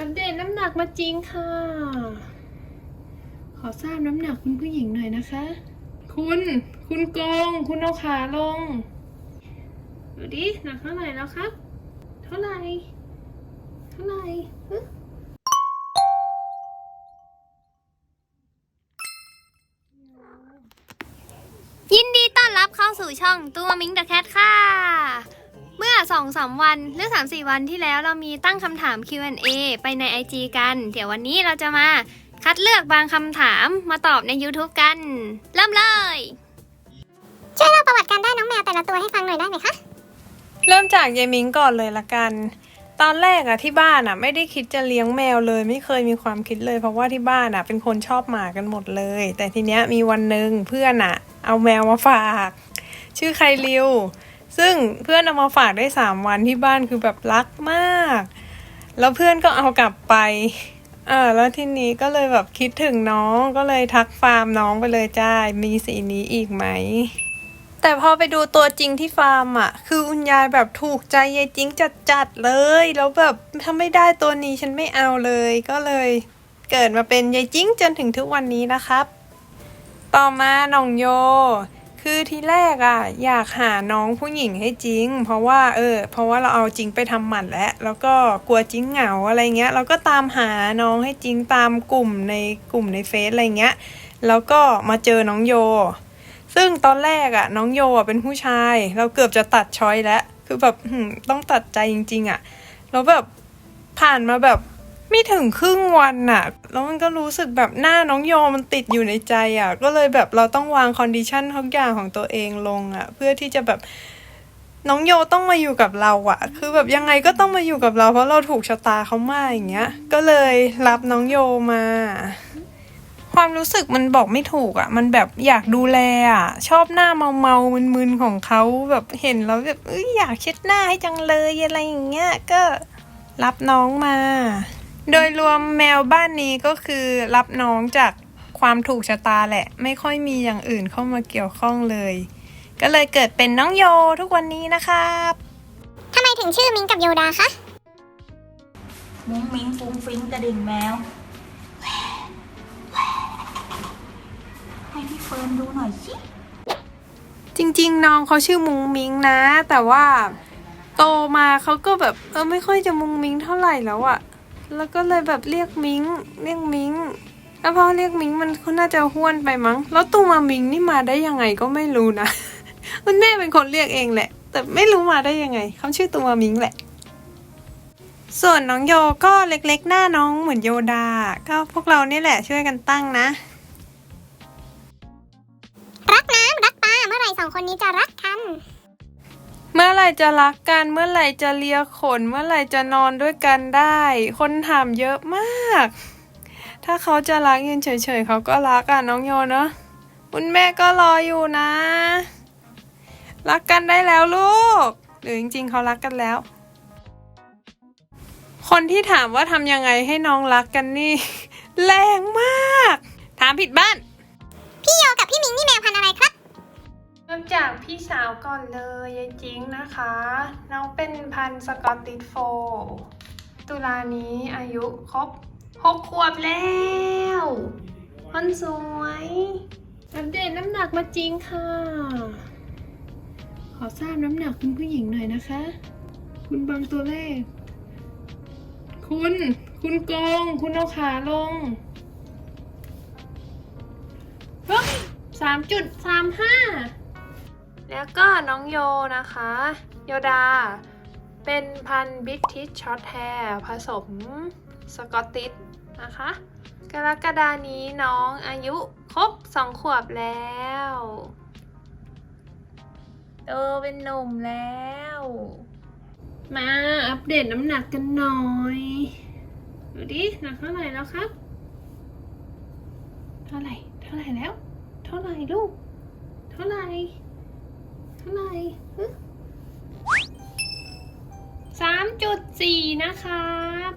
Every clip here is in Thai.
อัปเดตน้ำหนักมาจริงค่ะ ขอทราบน้ำหนักคุณผู้หญิงหน่อยนะคะ คุณ คุณโกง คุณเอาขาลง ดูดิ หนักเท่าไหร่แล้วครับ เท่าไหร่ เท่าไหร่ฮึยินดีต้อนรับเข้าสู่ช่องตัวมิงเดอะแคทค่ะ เมื่อ2อสวันหรือ3-4วันที่แล้วเรามีตั้งคำถาม Q&A ไปใน IG กัน เดี๋ยววันนี้เราจะมาคัดเลือกบางคำถามมาตอบใน YouTube กัน เริ่มเลย ช่วยเล่าประวัติการได้น้องแมวแต่ละตัวให้ฟังหน่อยได้ไหมคะ เริ่มจากยายมิงก่อนเลยละกัน ตอนแรกอะที่บ้านอะไม่ได้คิดจะเลี้ยงแมวเลย ไม่เคยมีความคิดเลย เพราะว่าที่บ้านอะเป็นคนชอบหมากันหมดเลย แต่ทีเนี้ยมีวันหนึ่งเพื่อนอะเอาแมวมาฝาก ชื่อไคริว ซึ่งเพื่อนเอามาฝากได้สามวันที่บ้านคือแบบรักมาก แล้วเพื่อนก็เอากลับไปอ่าแล้วทีนี้ก็เลยแบบคิดถึงน้องก็เลยทักฟาร์มน้องไปเลยจ้า มีสีนี้อีกไหม แต่พอไปดูตัวจริงที่ฟาร์มอะ คือคุณยายแบบถูกใจยายจิงจัดๆเลย แล้วแบบถ้าไม่ได้ตัวนี้ฉันไม่เอาเลย ก็เลยเกิดมาเป็นยายจิงจนถึงทุกวันนี้นะครับ ต่อมาน้องโย คือทีแรกอะอยากหาน้องผู้หญิงให้จิง เพราะว่าเออ เพราะว่าเราเอาจิงไปทำหมันแล้ว แล้วก็กลัวจิงเหงาอะไรเงี้ยเราก็ตามหาน้องให้จิงตามกลุ่มในกลุ่มในเฟซอะไรเงี้ย แล้วก็มาเจอน้องโย ซึ่งตอนแรกอะน้องโยเป็นผู้ชาย เราเกือบจะตัดช้อยแล้วคือแบบต้องตัดใจจริง ๆอะแล้วแบบผ่านมาแบบ ไม่ถึงครึ่งวันอะแล้วมันก็รู้สึกแบบหน้าน้องโยมันติดอยู่ในใจอะก็เลยแบบเราต้องวางคอนดิชันทุกอย่างของตัวเองลงอะเพื่อที่จะแบบน้องโยต้องมาอยู่กับเราอะคือแบบยังไงก็ต้องมาอยู่กับเรา เพราะเราถูกชะตาเขามาอย่างเงี้ย ก็เลยรับน้องโยมา ความรู้สึกมันบอกไม่ถูกอะ่ะมันแบบอยากดูแลอะ่ะชอบหน้าเมาเมามึนมึนๆของเขาแบบเห็นแล้วแบบออยากเช็ดหน้าให้จังเลยอะไรอย่างเงี้ย ก็รับน้องมา โดยรวมแมวบ้านนี้ก็คือรับน้องจากความถูกชะตาแหละ ไม่ค่อยมีอย่างอื่นเข้ามาเกี่ยวข้องเลย ก็เลยเกิดเป็นน้องโยทุกวันนี้นะครับทำไมถึงชื่อมิงกับโยดาคะ มุ้งมิ้งฟุ้งฟิ้งกระดิ่งแมวให้พี่เฟิร์นดูหน่อยสิ จริง ๆ น้องเขาชื่อมุงมิงนะ แต่ว่าโตมาเขาก็แบบเออไม่ค่อยจะมุงมิงเท่าไหร่แล้วอะ แล้วก็เลยแบบเรียกมิงเรียกมิงแล้วพอเรียกมิงมันเขาน่าจะห้วนไปมั้ง แล้วตัวมามิงนี่มาได้ยังไงก็ไม่รู้นะ มันแม่เป็นคนเรียกเองแหละ แต่ไม่รู้มาได้ยังไงเขาชื่อตัวมิงแหละ ส่วนน้องโยก็เล็กๆ หน้าน้องเหมือนโยดา ก็พวกเรานี่แหละช่วยกันตั้งนะ รักน้ำรักปลาเมื่อไหร่สองคนนี้จะรักกัน เมื่อไหร่จะรักกัน เมื่อไหร่จะเลียขน เมื่อไหร่จะนอนด้วยกันได้ คนถามเยอะมาก ถ้าเขาจะรักยืนเฉยๆเขาก็รักอะน้องโยเนาะคุณแม่ก็รออยู่นะ รักกันได้แล้วลูก หรือจริงๆเขารักกันแล้ว คนที่ถามว่าทำยังไงให้น้องรักกันนี่ แรงมาก ถามผิดบ้าน พี่โยกับพี่มิงนี่แมวพันธุ์อะไรครับ เริ่มจากพี่สาวก่อนเลยยายจิงนะคะ น้องเป็นพันสกอตติชโฟตุลานี้อายุครบหกขวบแล้วคนสวยอัปเดตน้ำหนักมาจริงค่ะ ขอทราบน้ำหนักคุณผู้หญิงหน่อยนะคะ คุณบางตัวเลข คุณ คุณโกง คุณเอาขาลงสามจุดสามห้า แล้วก็น้องโยนะคะ โยดา เป็นพันธุ์บิ t ทิชช็อตแฮร์ผสมสกอตติชนะคะ กรกฎานี้น้องอายุครบสองขวบแล้วโตเป็นหนุ่มแล้ว มาอัปเดตน้ำหนักกันหน่อย ดูดิหนักเท่าไหร่แล้วครับ เท่าไหร่ เท่าไหร่แล้ว เท่าไหร่ลูก เท่าไหร่ ท่าไหร่สามจุดสี่นะครับ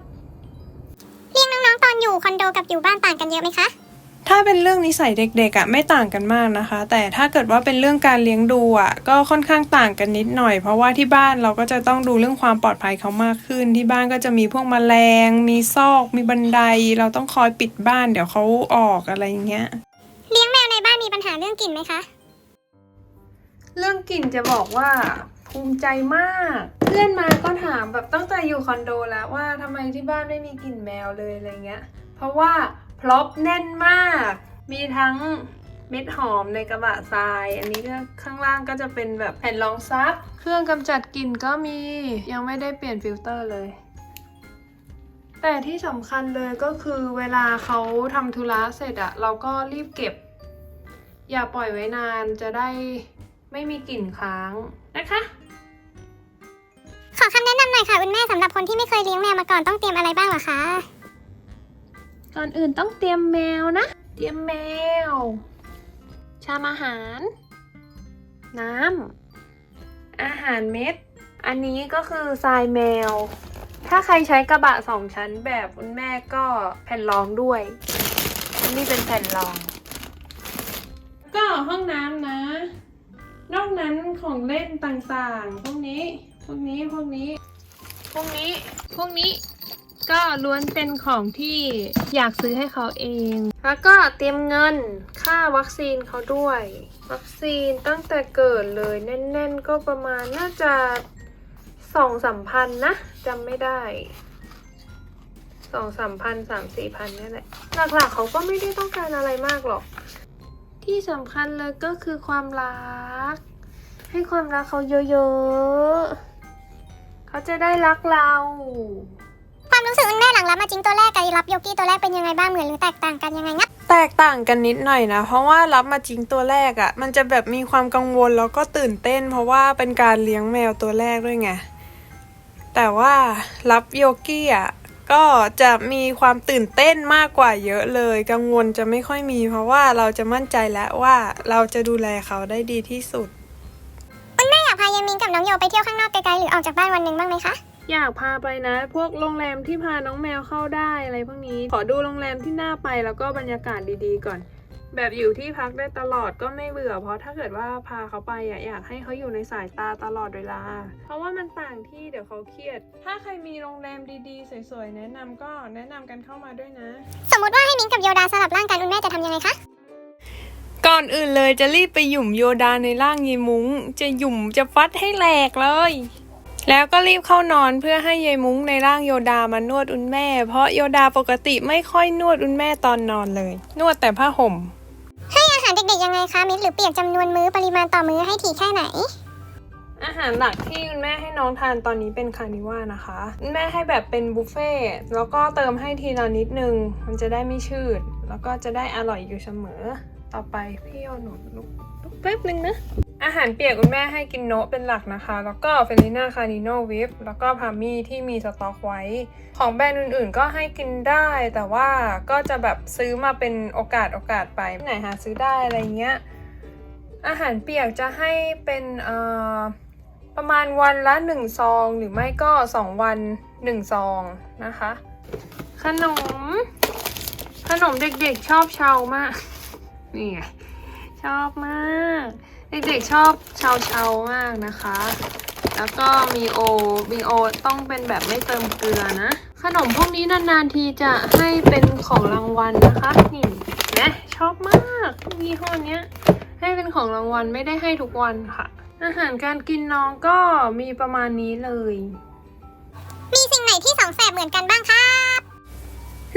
เลี้ยงน้องๆตอนอยู่คอนโดกับอยู่บ้านต่างกันเยอะไหมคะถ้าเป็นเรื่องนิสัยเด็กๆอะไม่ต่างกันมากนะคะ แต่ถ้าเกิดว่าเป็นเรื่องการเลี้ยงดูอะก็ค่อนข้างต่างกันนิดหน่อย เพราะว่าที่บ้านเราก็จะต้องดูเรื่องความปลอดภัยเขามากขึ้น ที่บ้านก็จะมีพวกแมลง มีซอก มีบันได เราต้องคอยปิดบ้านเดี๋ยวเขาออกอะไรอย่างเงี้ย เลี้ยงแมวในบ้านมีปัญหาเรื่องกลิ่นไหมคะ เรื่องกลิ่นจะบอกว่าภูมิใจมาก เพื่อนมาก็ถามแบบตั้งแต่อยู่คอนโดแล้วว่าทำไมที่บ้านไม่มีกลิ่นแมวเลยอะไรเงี้ย เพราะว่าพร็อพแน่นมาก มีทั้งเม็ดหอมในกระบะทราย อันนี้ก็ข้างล่างก็จะเป็นแบบแผ่นรองซับ เครื่องกำจัดกลิ่นก็มียังไม่ได้เปลี่ยนฟิลเตอร์เลย แต่ที่สำคัญเลยก็คือเวลาเขาทำธุระเสร็จอะเราก็รีบเก็บ อย่าปล่อยไว้นานจะได้ ไม่มีกลิ่นค้างนะคะ ขอคำแนะนำหน่อยค่ะคุณแม่สำหรับคนที่ไม่เคยเลี้ยงแมวมาก่อนต้องเตรียมอะไรบ้างเหรอคะ ก่อนอื่นต้องเตรียมแมวนะ เตรียมแมว ชามอาหาร น้ำ อาหารเม็ด อันนี้ก็คือทรายแมว ถ้าใครใช้กระบะสองชั้นแบบคุณแม่ก็แผ่นรองด้วย อันนี้เป็นแผ่นรอง ก็ห้องน้ำนะ นอกนั้นของเล่นต่างๆ พวกนี้ พวกนี้ พวกนี้ พวกนี้ พวกนี้ ก็ล้วนเป็นของที่อยากซื้อให้เขาเอง แล้วก็เตรียมเงินค่าวัคซีนเขาด้วย วัคซีนตั้งแต่เกิดเลยแน่น ๆ ก็ประมาณน่าจะสองสามพันนะจำไม่ได้สองสามพันสามสี่พันนี่แหละหลักๆเขาก็ไม่ได้ต้องการอะไรมากหรอก ที่สำคัญเลยก็คือความรัก ให้ความรักเขาเยอะๆ เขาจะได้รักเรา ความรู้สึกคุณแม่หลังรับมาจริงตัวแรกกับรับโยกี้ตัวแรกเป็นยังไงบ้างเหมือนหรือแตกต่างกันยังไงงับแตกต่างกันนิดหน่อยนะ เพราะว่ารับมาจริงตัวแรกอะ่ะ มันจะแบบมีความกังวลแล้วก็ตื่นเต้น เพราะว่าเป็นการเลี้ยงแมวตัวแรกด้วยไงแต่ว่ารับโยกี้อะ ก็จะมีความตื่นเต้นมากกว่าเยอะเลย กังวลจะไม่ค่อยมี เพราะว่าเราจะมั่นใจแล้วว่าเราจะดูแลเขาได้ดีที่สุดคุณแม่อยากพายายมิงกับน้องโยไปเที่ยวข้างนอกไกลๆหรือออกจากบ้านวันหนึ่งบ้างไหมคะอยากพาไปนะ พวกโรงแรมที่พาน้องแมวเข้าได้อะไรพวกนี้ ขอดูโรงแรมที่น่าไปแล้วก็บรรยากาศดีๆก่อน แบบอยู่ที่พักได้ตลอดก็ไม่เบื่อ เพราะถ้าเกิดว่าพาเขาไปอะอยากให้เขาอยู่ในสายตาตลอดเวลา เพราะว่ามันต่างที่เดี๋ยวเขาเครียด ถ้าใครมีโรงแรมดีๆ สวยๆ แนะนำก็แนะนำกันเข้ามาด้วยนะ สมมติว่าให้มิงกับโยดาสลับร่างกันคุณแม่จะทำยังไงคะก่อนอื่นเลยจะรีบไปหยุ่มโยดาในร่างยีมุ้ง จะหยุ่มจะฟัดให้แหลกเลย แล้วก็รีบเข้านอนเพื่อให้ยายมุ้งในร่างโยดามานวดอุ่นแม่ เพราะโยดาปกติไม่ค่อยนวดอุ่นแม่ตอนนอนเลย นวดแต่ผ้าห่มให้อารเด็กๆยังไงคะมิดหรือเปลี่ยนจำนวนมื้อปริมาณต่อมื้อให้ถี่แค่ไหน อาหารหลักที่คุณแม่ให้น้องทานตอนนี้เป็นคานิว่านะคะคุณแม่ให้แบบเป็นบุฟเฟ่ต์แล้วก็เติมให้ทีละนิดนึง มันจะได้ไม่ชืด แล้วก็จะได้อร่อยอยู่เสมอ ต่อไปพี่เอาหนูลุกลุกแป๊บนึงนะ อาหารเปียกคุณแม่ให้กินโนะเป็นหลักนะคะ แล้วก็เฟลิน่าคาริโนวิฟแล้วก็พามี่ที่มีสต็อกไว้ ของแบรนด์อื่นๆ ก็ให้กินได้ แต่ว่าก็จะแบบซื้อมาเป็นโอกาสโอกาสไปไหนหาซื้อได้อะไรเงี้ย อาหารเปียกจะให้เป็นประมาณวันละหนึ่งซอง หรือไม่ก็สองวันหนึ่งซองนะคะ ขนม ขนมเด็กๆชอบเชามาก นี่ไงชอบมาก เด็กๆชอบเชาเชามากนะคะ แล้วก็มีโอมีโอต้องเป็นแบบไม่เติมเกลือนะ ขนมพวกนี้นานๆทีจะให้เป็นของรางวัลนะคะ นี่นะชอบมากยี่ห้อเนี้ยให้เป็นของรางวัลไม่ได้ให้ทุกวันค่ะ อาหารการกินน้องก็มีประมาณนี้เลย มีสิ่งไหนที่สองแสบเหมือนกันบ้างคะ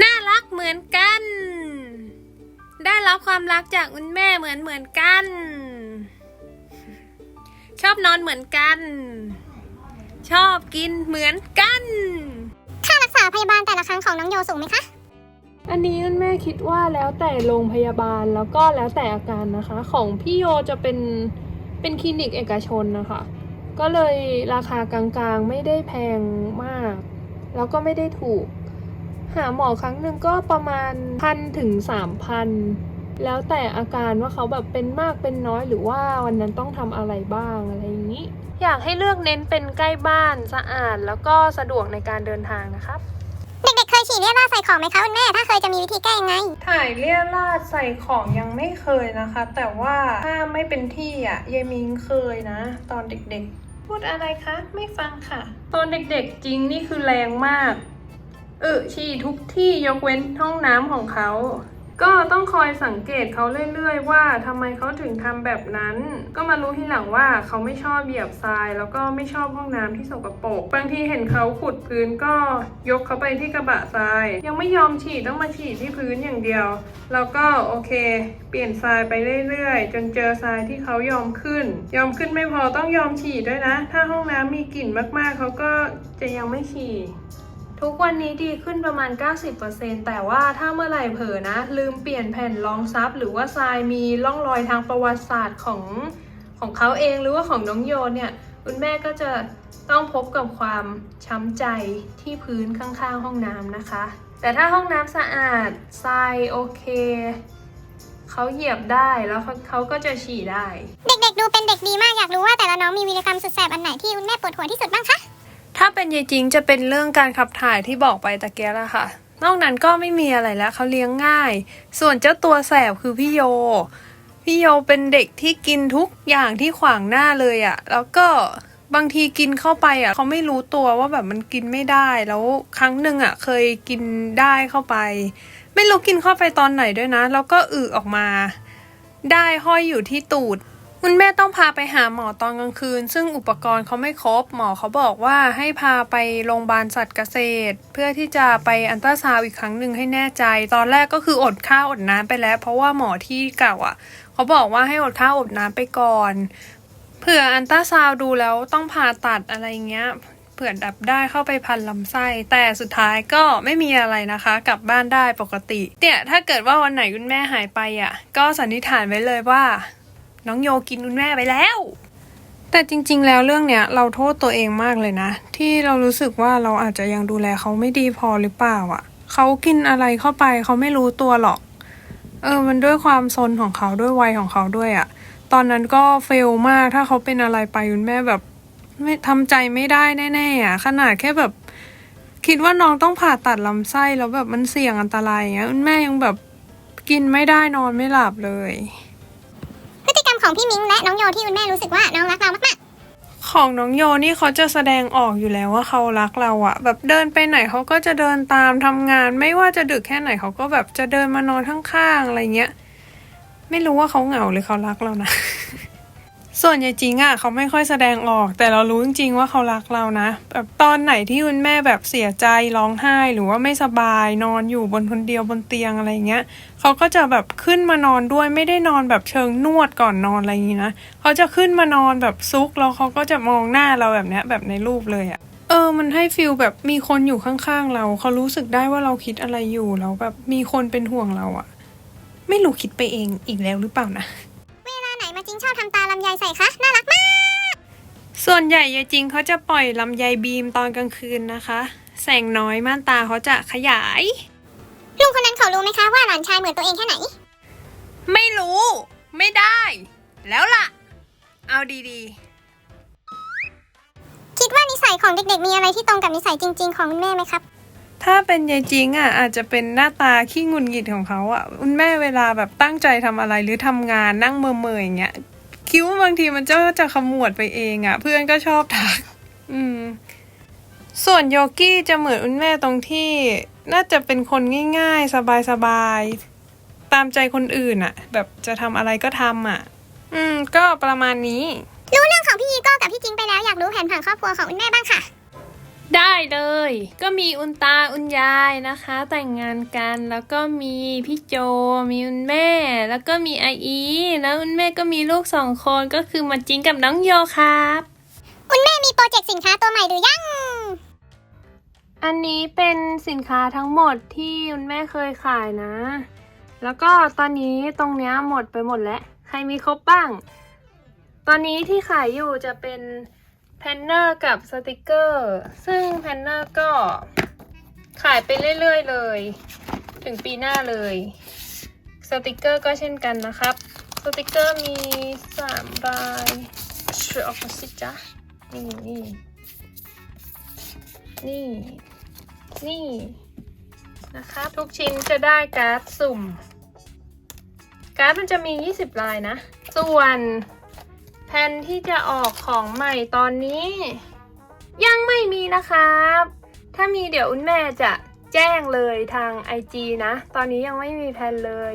น่ารักเหมือนกัน ได้รับความรักจากคุณแม่เหมือนเหมือนกัน ชอบนอนเหมือนกัน ชอบกินเหมือนกัน ค่ารักษาพยาบาลแต่ละครั้งของน้องโยสูงไหมคะ อันนี้คุณแม่คิดว่าแล้วแต่โรงพยาบาลแล้วก็แล้วแต่อาการนะคะ ของพี่โยจะเป็นเป็นคลินิกเอกชนนะคะ ก็เลยราคากลางๆไม่ได้แพงมาก แล้วก็ไม่ได้ถูก หาหมอครั้งหนึ่งก็ประมาณพันถึงสามพัน แล้วแต่อาการว่าเขาแบบเป็นมากเป็นน้อยหรือว่าวันนั้นต้องทำอะไรบ้างอะไรอย่างนี้ อยากให้เลือกเน้นเป็นใกล้บ้านสะอาดแล้วก็สะดวกในการเดินทางนะครับเด็กๆเคยฉี่เรียราดใส่ของไหมคะคุณแม่ ถ้าเคยจะมีวิธีแก้ยังไง ถ่ายเลี่ยราดใส่ของยังไม่เคยนะคะ แต่ว่าถ้าไม่เป็นที่อะยายมิงเคยนะ ตอนเด็กๆ พูดอะไรคะ ไม่ฟังค่ะ ตอนเด็กๆจริงนี่คือแรงมากเออฉี่ทุกที่ยกเว้นห้องน้ำของเขา ก็ต้องคอยสังเกตเขาเรื่อยๆ ว่าทำไมเขาถึงทำแบบนั้น ก็มารู้ทีหลังว่าเขาไม่ชอบเหยียบทราย แล้วก็ไม่ชอบห้องน้ำที่สกปรกบางทีเห็นเขาขุดพื้นก็ยกเขาไปที่กระบะทราย ยังไม่ยอมฉี่ต้องมาฉี่ที่พื้นอย่างเดียวแล้วก็โอเค เปลี่ยนทรายไปเรื่อยๆ จนเจอทรายที่เขายอมขึ้น ยอมขึ้นไม่พอต้องยอมฉี่ด้วยนะ ถ้าห้องน้ำมีกลิ่นมากๆ เขาก็จะยังไม่ฉี่ ทุกวันนี้ดีขึ้นประมาณ 90%แต่ว่าถ้าเมื่อไหร่เผลอนะ ลืมเปลี่ยนแผ่นรองซับหรือว่าทรายมีร่องรอยทางประวัติศาสตร์ของของเขาเองหรือว่าของน้องโยนเนี่ยคุณแม่ก็จะต้องพบกับความช้ำใจที่พื้นข้างๆ ห้องน้ำนะคะ แต่ถ้าห้องน้ำสะอาดทรายโอเค เขาเหยียบได้แล้วเขาก็จะฉี่ได้ เด็กๆดูเป็นเด็กดีมากอยากรู้ว่าแต่ละน้องมีวีรกรรมสุดแสบอันไหนที่คุณแม่ปวดหัวที่สุดบ้างคะ ถ้าเป็นยายจริงจะเป็นเรื่องการขับถ่ายที่บอกไปตะเกียละค่ะ นอกนั้นก็ไม่มีอะไรแล้วเขาเลี้ยงง่าย ส่วนเจ้าตัวแสบคือพี่โย พี่โยเป็นเด็กที่กินทุกอย่างที่ขวางหน้าเลยอะ่ะ แล้วก็บางทีกินเข้าไปอะ่ะเขาไม่รู้ตัวว่าแบบมันกินไม่ได้แล้วครั้งหนึ่งอะ เคยกินได้เข้าไป ไม่รู้กินเข้าไปตอนไหนด้วยนะ แล้วก็อึออกมา ได้ห้อยอยู่ที่ตูด คุณแม่ต้องพาไปหาหมอตอนกลางคืน ซึ่งอุปกรณ์เขาไม่ครบ หมอเขาบอกว่าให้พาไปโรงพยาบาลสัตว์เกษตร เพื่อที่จะไปอันตราซาวอีกครั้งหนึ่งให้แน่ใจ ตอนแรกก็คืออดข้าวอดน้ำไปแล้ว เพราะว่าหมอที่เก่าอะ เขาบอกว่าให้อดข้าวอดน้ำไปก่อนเผื่ออันตราซาวด์ดูแล้วต้องผ่าตัดอะไรเงี้ยเผื่อดับได้เข้าไปพันลำไส้ แต่สุดท้ายก็ไม่มีอะไรนะคะ กลับบ้านได้ปกติเนี่ยถ้าเกิดว่าวันไหนคุณแม่หายไปอะ ก็สันนิษฐานไว้เลยว่า น้องโยกินคุณแม่ไปแล้ว แต่จริง ๆ แล้วเรื่องเนี้ยเราโทษตัวเองมากเลยนะ ที่เรารู้สึกว่าเราอาจจะยังดูแลเขาไม่ดีพอหรือเปล่าอะเขากินอะไรเข้าไปเขาไม่รู้ตัวหรอก เออ มันด้วยความซนของเขาด้วยวัยของเขาด้วยอะ ตอนนั้นก็เฟลมากถ้าเขาเป็นอะไรไปคุณแม่แบบ ไม่ทำใจไม่ได้แน่ๆอะขนาดแค่แบบคิดว่าน้องต้องผ่าตัดลำไส้แล้วแบบมันเสี่ยงอันตรายอย่างเงี้ยคุณแม่ยังแบบกินไม่ได้นอนไม่หลับเลย ของพี่มิ้งและน้องโยที่คุณแม่รู้สึกว่าน้องรักเรามากของน้องโยนี่เขาจะแสดงออกอยู่แล้วว่าเขารักเราอะแบบเดินไปไหนเขาก็จะเดินตามทำงาน ไม่ว่าจะดึกแค่ไหนเขาก็แบบจะเดินมานอนข้างๆอะไรเงี้ย ไม่รู้ว่าเขาเหงาหรือเขารักเรานะ ส่วนใหญ่จริงอะเขาไม่ค่อยแสดงออก แต่เรารู้จริงๆว่าเขารักเรานะแบบตอนไหนที่คุณแม่แบบเสียใจร้องไห้ หรือว่าไม่สบายนอนอยู่บนคนเดียวบนเตียงอะไรเงี้ยเขาก็จะแบบขึ้นมานอนด้วยไม่ได้นอนแบบเชิงนวดก่อนนอนอะไรอย่างงี้นะเขาจะขึ้นมานอนแบบซุกแล้วเขาก็จะมองหน้าเราแบบเนี้ยแบบในรูปเลยอะเออ มันให้ฟิลแบบมีคนอยู่ข้างๆเรา เขารู้สึกได้ว่าเราคิดอะไรอยู่แล้วแบบมีคนเป็นห่วงเราอะไม่รู้คิดไปเองอีกแล้วหรือเปล่านะ ใส่คะน่ารักมาก ส่วนใหญ่ยายจริงเขาจะปล่อยลำไยบีมตอนกลางคืนนะคะ แสงน้อยม่านตาเขาจะขยาย ลุงคนนั้นเขารู้ไหมคะว่าหลานชายเหมือนตัวเองแค่ไหน ไม่รู้ ไม่ได้ แล้วล่ะ เอาดีคิดว่านิสัยของเด็กๆ มีอะไรที่ตรงกับนิสัยจริง ๆ ของคุณแม่ไหมครับๆถ้าเป็นยายจริงอะอาจจะเป็นหน้าตาขี้หงุนหงิดของเขาอะคุณแม่เวลาแบบตั้งใจทำอะไรหรือทำงานนั่งเมื่อๆอย่างเงี้ย คิ้วบางทีมันจะจะขมวดไปเองอะ เพื่อนก็ชอบทัก อืม ส่วนโยกี้จะเหมือนคุณแม่ตรงที่น่าจะเป็นคนง่ายๆ สบายๆ ตามใจคนอื่นอะ แบบจะทำอะไรก็ทำอะ อืม ก็ประมาณนี้ รู้เรื่องของพี่ยีโก้กับพี่จิงไปแล้วอยากรู้แผนผังครอบครัวของคุณแม่บ้างค่ะ ได้เลย ก็มีอุนตาอุนยายนะคะ แต่งงานกันแล้วก็มีพี่โจ มีอุนแม่ แล้วก็มีไออีแล้วอุนแม่ก็มีลูกสองคนก็คือมาจิงกับน้องโยครับคุณแม่มีโปรเจกต์สินค้าตัวใหม่หรือยัง อันนี้เป็นสินค้าทั้งหมดที่คุณแม่เคยขายนะ แล้วก็ตอนนี้ตรงเนี้ยหมดไปหมดแล้ว ใครมีครบบ้าง ตอนนี้ที่ขายอยู่จะเป็นแพนเนอร์กับสติกเกอร์ ซึ่งแพนเนอร์ก็ขายไปเรื่อยๆเลย ถึงปีหน้าเลย สติกเกอร์ก็เช่นกันนะครับ สติกเกอร์มีสามลายช่วยออกมาสิจ๊ะ นี่นี่นี่ นี่ นะคะ ทุกชิ้นจะได้การ์ดสุ่ม การ์ดมันจะมี 20 ลายนะ ส่วน นที่จะออกของใหม่ตอนนี้ ยังไม่มีนะครับ ถ้ามีเดี๋ยวอุ้นแม่จะแจ้งเลยทาง IG นะ ตอนนี้ยังไม่มีแพลนเลย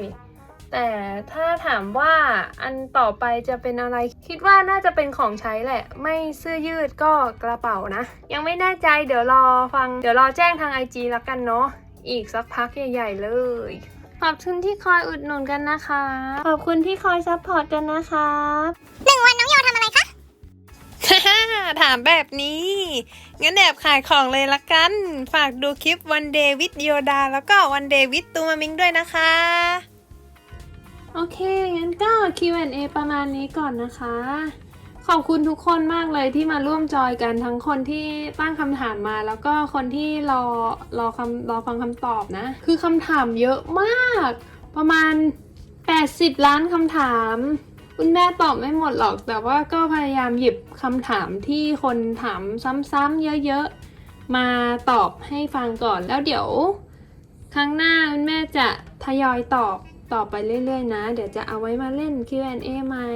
แต่ถ้าถามว่าอันต่อไปจะเป็นอะไร คิดว่าน่าจะเป็นของใช้แหละ ไม่เสื้อยืดก็กระเป๋านะ ยังไม่แน่ใจเดี๋ยวรอฟัง เดี๋ยวรอแจ้งทาง IG แล้วกันเนาะ อีกสักพักใหญ่ ๆ เลย ขอบคุณที่คอยอุดหนุนกันนะคะ ขอบคุณที่คอยซัพพอร์ตกันนะครับหนึ่งวันน้องโยทำอะไรคะ ถามแบบนี้ งั้นแอบขายของเลยละกัน ฝากดูคลิป One Day with Yoda แล้วก็ One Day with ตูมามิงด้วยนะคะ โอเค งั้นก็ Q&A ประมาณนี้ก่อนนะคะ ขอบคุณทุกคนมากเลยที่มาร่วมจอยกันทั้งคนที่ตั้งคำถามมาแล้วก็คนที่รอรอคำรอฟังคำตอบนะ คือคำถามเยอะมาก ประมาณ 80 ล้านคำถาม คุณแม่ตอบไม่หมดหรอก แต่ว่าก็พยายามหยิบคำถามที่คนถามซ้ำๆเยอะๆ มาตอบให้ฟังก่อนแล้วเดี๋ยว ครั้งหน้าคุณแม่จะทยอยตอบต่อไปเรื่อยๆนะ เดี๋ยวจะเอาไว้มาเล่น Q&A ใหม่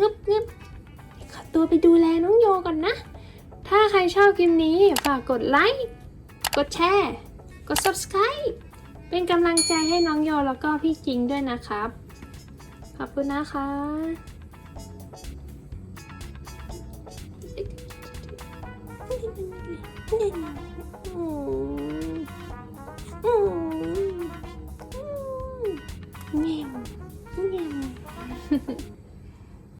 งึบงึบขอัวไปดูแลน้องโยก่อนนะ ถ้าใครชอบคลิปนี้ ฝากกดไลค์ กดแชร์ กด subscribe เป็นกำลังใจให้น้องโยแล้วก็พี่จิงด้วยนะครับ ขอบคุณนะคะเงี้ยเงี้ย